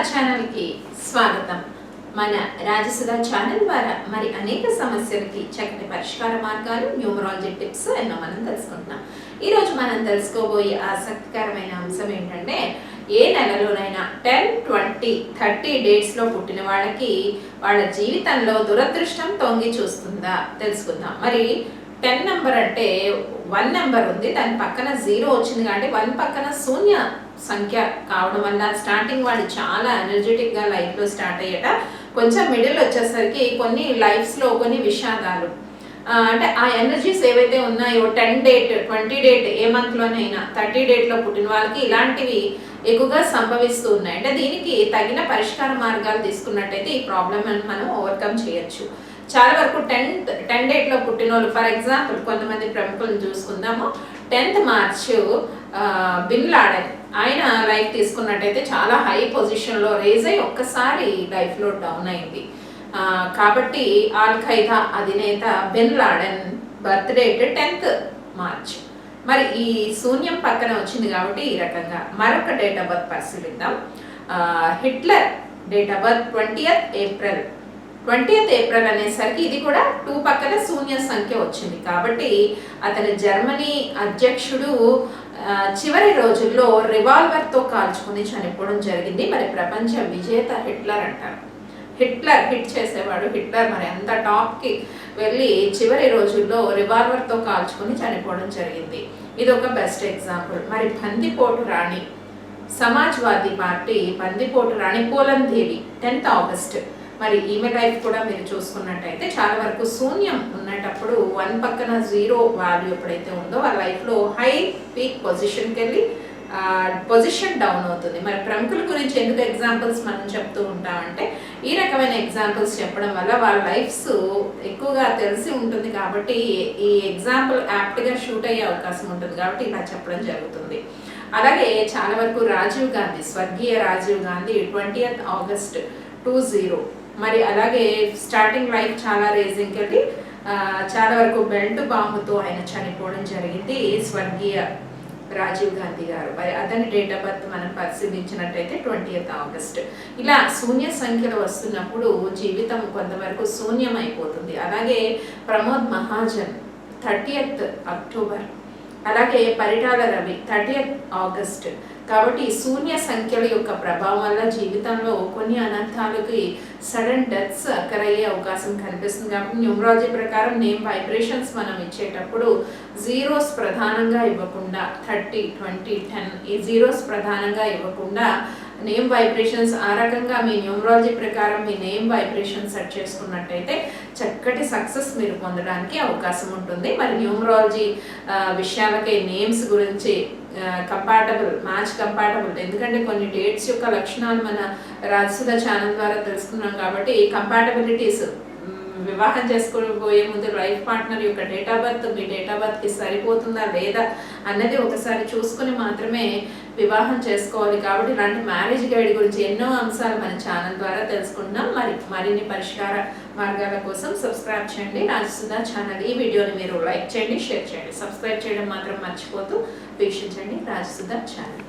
ఛానల్కి స్వాగతం. మన రాజసుధ ఛానల్ ద్వారా మరి అనేక సమస్యలకి చక్కటి పరిష్కార మార్గాలు న్యూమరాలజీ టిప్స్ ఎన్నో మనం తెలుసుకుంటున్నాం. ఈరోజు మనం తెలుసుకోబోయే ఆసక్తికరమైన అంశం ఏంటంటే ఏ నెలలోనైనా టెన్ ట్వంటీ థర్టీ డేట్స్లో పుట్టిన వాళ్ళకి వాళ్ళ జీవితంలో దురదృష్టం తొంగి చూస్తుందా? తెలుసుకుందాం. మరి టెన్ నెంబర్ అంటే వన్ నెంబర్ ఉంది. దాని పక్కన జీరో వచ్చింది కాబట్టి వన్ పక్కన శూన్య సంఖ్య కావడం వల్ల స్టార్టింగ్ వాడు చాలా ఎనర్జెటిక్గా లైఫ్లో స్టార్ట్ అయ్యేట. కొంచెం మిడిల్ వచ్చేసరికి కొన్ని లైఫ్స్లో కొన్ని విషాదాలు. అంటే ఆ ఎనర్జీస్ ఏవైతే ఉన్నాయో టెన్ డేట్ ట్వంటీ డేట్ ఏ మంత్లోనైనా థర్టీ డేట్లో పుట్టిన వాళ్ళకి ఇలాంటివి ఎక్కువగా సంభవిస్తూ ఉన్నాయి. అంటే దీనికి తగిన పరిష్కార మార్గాలు తీసుకున్నట్టయితే ఈ ప్రాబ్లం మనం ఓవర్కమ్ చేయొచ్చు. చాలా వరకు టెన్త్ టెన్ డేట్లో పుట్టిన వాళ్ళు ఫర్ ఎగ్జాంపుల్ కొంతమంది ప్రముఖులను చూసుకుందాము. టెన్త్ మార్చ్ బిన్ లాడెన్ ఆయన లైఫ్ తీసుకున్నట్టయితే చాలా హై పొజిషన్లో రేజ్ అయ్యి ఒక్కసారి లైఫ్లో డౌన్ అయింది. కాబట్టి ఆల్ ఖైదా అధినేత bin Laden birth date tenth March. మరి ఈ శూన్యం పక్కన వచ్చింది కాబట్టి ఈ రకంగా. మరొక డేట్ ఆఫ్ బర్త్ పరిశీలిద్దాం. Hitler date of birth twentieth April. Twentieth April అనేసరికి ఇది కూడా టూ పక్కన శూన్య సంఖ్య వచ్చింది. కాబట్టి అతని జర్మనీ అధ్యక్షుడు చివరి రోజుల్లో రివాల్వర్తో కాల్చుకుని చనిపోవడం జరిగింది. మరి ప్రపంచ విజేత హిట్లర్ అంటారు. హిట్లర్ హిట్ చేసేవాడు. హిట్లర్ మరి అంత టాప్కి వెళ్ళి చివరి రోజుల్లో రివాల్వర్తో కాల్చుకుని చనిపోవడం జరిగింది. ఇది ఒక బెస్ట్ ఎగ్జాంపుల్. మరి బందిపోటు రాణి సమాజ్వాదీ పార్టీ బందిపోటు రాణి పోలం దేవి టెన్త్ ఆగస్ట్. మరి ఈమె లైఫ్ కూడా మీరు చూసుకున్నట్టయితే చాలా వరకు శూన్యం ఉన్నటప్పుడు వన్ పక్కన జీరో వాల్యూ ఎప్పుడైతే ఉందో వాళ్ళ లైఫ్లో హై పీక్ పొజిషన్కి వెళ్ళి పొజిషన్ డౌన్ అవుతుంది. మరి ప్రముఖుల గురించి ఎందుకు ఎగ్జాంపుల్స్ మనం చెప్తూ ఉంటామంటే ఈ రకమైన ఎగ్జాంపుల్స్ చెప్పడం వల్ల వాళ్ళ లైఫ్స్ ఎక్కువగా తెలిసి ఉంటుంది కాబట్టి ఈ ఎగ్జాంపుల్ యాప్ట్గా షూట్ అయ్యే అవకాశం ఉంటుంది కాబట్టి ఇలా చెప్పడం జరుగుతుంది. అలాగే చాలా వరకు రాజీవ్ గాంధీ స్వర్గీయ Rajiv Gandhi twenty August two zero మరి అలాగే స్టార్టింగ్ లైఫ్ చాలా రేజింగ్ వెళ్ళి చాలా వరకు బెల్ట్ బాంబుతో ఆయన చనిపోవడం జరిగింది. స్వర్గీయ రాజీవ్ గాంధీ గారు. మరి అతని డేట్ ఆఫ్ బర్త్ మనం పరిశీలించినట్టయితే ట్వంటీయత్ ఆగస్ట్ ఇలా శూన్య సంఖ్యలు వస్తున్నప్పుడు జీవితం కొంతవరకు శూన్యం అయిపోతుంది అలాగే ప్రమోద్ మహాజన్ థర్టీయత్ అక్టోబర్ అలాగే పరిటాల రవి థర్టీయత్ ఆగస్ట్ కాబట్టి శూన్య సంఖ్యల యొక్క ప్రభావం వల్ల జీవితంలో కొన్ని అనంతాలకి సడన్ డెత్స్ అక్కరయ్యే అవకాశం కనిపిస్తుంది కాబట్టి న్యూమరాలజీ ప్రకారం నేమ్ వైబ్రేషన్స్ మనం ఇచ్చేటప్పుడు జీరోస్ ప్రధానంగా ఇవ్వకుండా థర్టీ ట్వంటీ టెన్ ఈ జీరోస్ ప్రధానంగా ఇవ్వకుండా నేమ్ వైబ్రేషన్స్ ఆ రకంగా మీ న్యూమరాలజీ ప్రకారం మీ నేమ్ వైబ్రేషన్ సెట్ చేసుకున్నట్టయితే చక్కటి సక్సెస్ మీరు పొందడానికి అవకాశం ఉంటుంది. మరి న్యూమరాలజీ విషయాలకి నేమ్స్ గురించి కంపాటబుల్ మ్యాచ్ కంపాటబుల్ ఎందుకంటే కొన్ని డేట్స్ యొక్క లక్షణాలు మన రాజసుధ ఛానల్ ద్వారా తెలుసుకున్నాం కాబట్టి ఈ కంపాటబిలిటీస్ వివాహం చేసుకుని పోయే ముందు లైఫ్ పార్ట్నర్ యొక్క డేట్ ఆఫ్ బర్త్ మీ డేట్ ఆఫ్ బర్త్కి సరిపోతుందా లేదా అన్నది ఒకసారి చూసుకుని మాత్రమే వివాహం చేసుకోవాలి కాబట్టి ఇలాంటి మ్యారేజ్ గైడ్ గురించి ఎన్నో అంశాలు మన ఛానల్ ద్వారా తెలుసుకుంటున్నాం. మరి మరిన్ని పరిష్కార మార్గాల కోసం సబ్స్క్రైబ్ చేయండి. రాజసుధా ఛానల్ ఈ వీడియోని మీరు లైక్ చేయండి షేర్ చేయండి. సబ్స్క్రైబ్ చేయడం మాత్రం మర్చిపోతూ వీక్షించండి రాజసుధా ఛానల్.